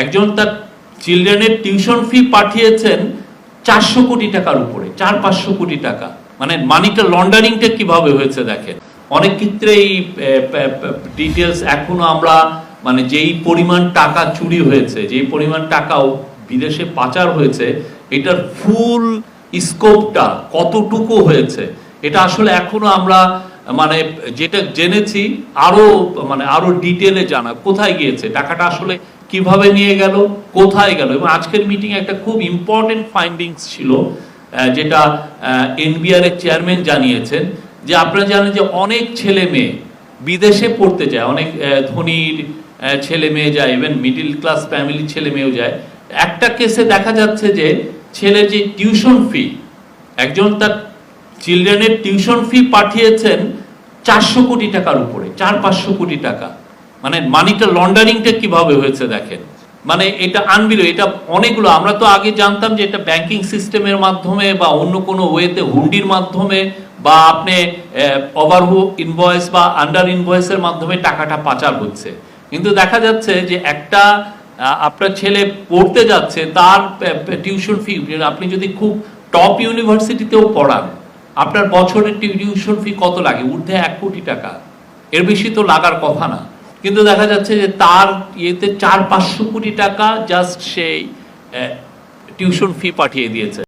একজন তার চিলড্রেনের tuition fee পাঠিয়েছেন চারশো কোটি টাকার উপরে, চার পাঁচশো কোটি টাকা। মানে মানিটা লন্ডারিংটা কীভাবে হয়েছে দেখেন। অনেক ক্ষেত্রেই ডিটেলস এখনও আমরা মানে যেই পরিমাণ টাকা চুরি হয়েছে, যেই পরিমাণ টাকাও বিদেশে পাচার হয়েছে, এটার ফুল স্কোপটা কতটুকু হয়েছে, এটা আসলে এখনও আমরা মানে যেটা জেনেছি, আরও মানে আরও ডিটেলে জানা, কোথায় গিয়েছে, টাকাটা আসলে কীভাবে নিয়ে গেল, কোথায় গেল? এবং আজকের মিটিং একটা খুব ইম্পর্টেন্ট ফাইন্ডিংস ছিল যেটা এনবিআর এর চেয়ারম্যান জানিয়েছেন, যে আপনারা জানেন যে অনেক ছেলে মেয়ে বিদেশে পড়তে যায়, অনেক ধনীর ছেলে মেয়ে যায় ইভেন মিডিল ক্লাস ফ্যামিলির ছেলে মেয়েও যায়। একটা কেসে দেখা যাচ্ছে যে ছেলের যে টিউশন ফি একজন তার চিলড্রেনের টিউশন ফি পাঠিয়েছেন চারশো কোটি টাকার উপরে, চার পাঁচশো কোটি টাকা। মানে মানিটা লন্ডারিংটা কীভাবে হয়েছে দেখেন? মানে এটা আনবিল এটা অনেকগুলো, আমরা তো আগে জানতাম যে এটা ব্যাংকিং সিস্টেমের মাধ্যমে বা অন্য কোনো ওয়েতে হুন্ডির মাধ্যমে বা আপনি ওভারহু ইনভয়েস বা আন্ডার ইনভয়েসের মাধ্যমে টাকাটা পাচার হচ্ছে। কিন্তু দেখা যাচ্ছে যে একটা আপনার ছেলে পড়তে যাচ্ছে, তার টিউশন ফি আপনি যদি খুব টপ ইউনিভার্সিটিতেও পড়ান, আপনার বছরের টিউশন ফি কত লাগে? ঊর্ধ্বে এক কোটি টাকা। এর বেশি তো লাগার কথা না। কিন্তু দেখা যাচ্ছে যে তার ইয়েতে চার পাঁচশো কোটি টাকা জাস্ট সেই টিউশন ফি পাঠিয়ে দিয়েছে।